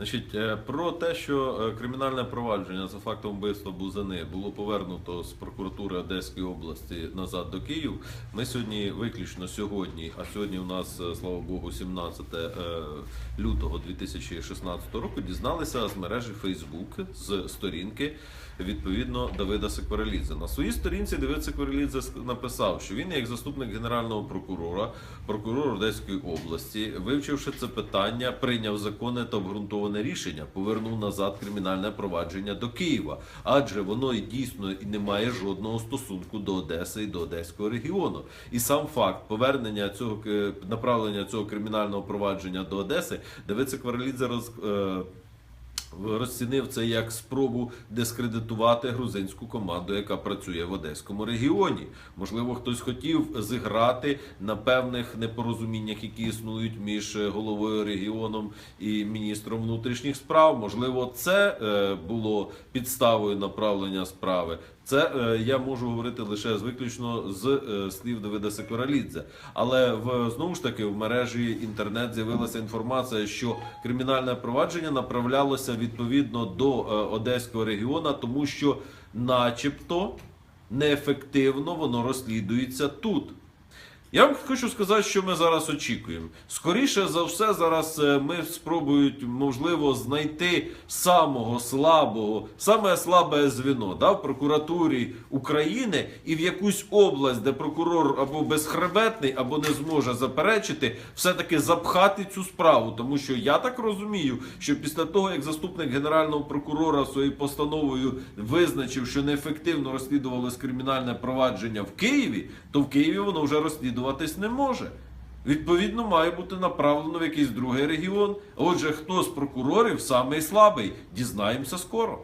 Значить, е, про те, що е, кримінальне провадження за фактом вбивства Бузани було повернуто з прокуратури Одеської області назад до Київ. Ми сьогодні, виключно сьогодні, а сьогодні у нас, е, слава Богу, 17 е, лютого 2016 року, дізналися з мережі Facebook з сторінки відповідно Давида Секварелідзе. На своїй сторінці Давид Секварелідзе написав, що він, як заступник генерального прокурора, прокурор Одеської області, вивчивши це питання, прийняв законне та обґрунтоване рішення, повернув назад кримінальне провадження до Києва, адже воно і дійсно і не має жодного стосунку до Одеси і до Одеського регіону. І сам факт повернення цього направлення цього кримінального провадження до Одеси, Давид Секварелідзе роз. Розцінив це як спробу дискредитувати грузинську команду, яка працює в Одеському регіоні. Можливо, хтось хотів зіграти на певних непорозуміннях, які існують між головою регіоном і міністром внутрішніх справ. Можливо, це е, було підставою направлення справи. Це е, я можу говорити лише з виключно з е, слів Давида Секоралідзе. Але в знову ж таки в мережі інтернет з'явилася інформація, що кримінальне провадження направлялося відповідно до е, Одеського регіону, тому що, начебто, неефективно воно розслідується тут. Я вам хочу сказати, що ми зараз очікуємо. Скоріше за все, зараз е, ми спробують, можливо, знайти самого слабого, саме слабе звіно да, в прокуратурі України і в якусь область, де прокурор або безхребетний, або не зможе заперечити, все-таки запхати цю справу. Тому що я так розумію, що після того, як заступник генерального прокурора своєю постановою визначив, що неефективно розслідувалось кримінальне провадження в Києві, то в Києві воно вже розслідуватись не може. Відповідно, має бути направлено в якийсь другий регіон. Отже, хто з прокурорів самий слабий, дізнаємося скоро.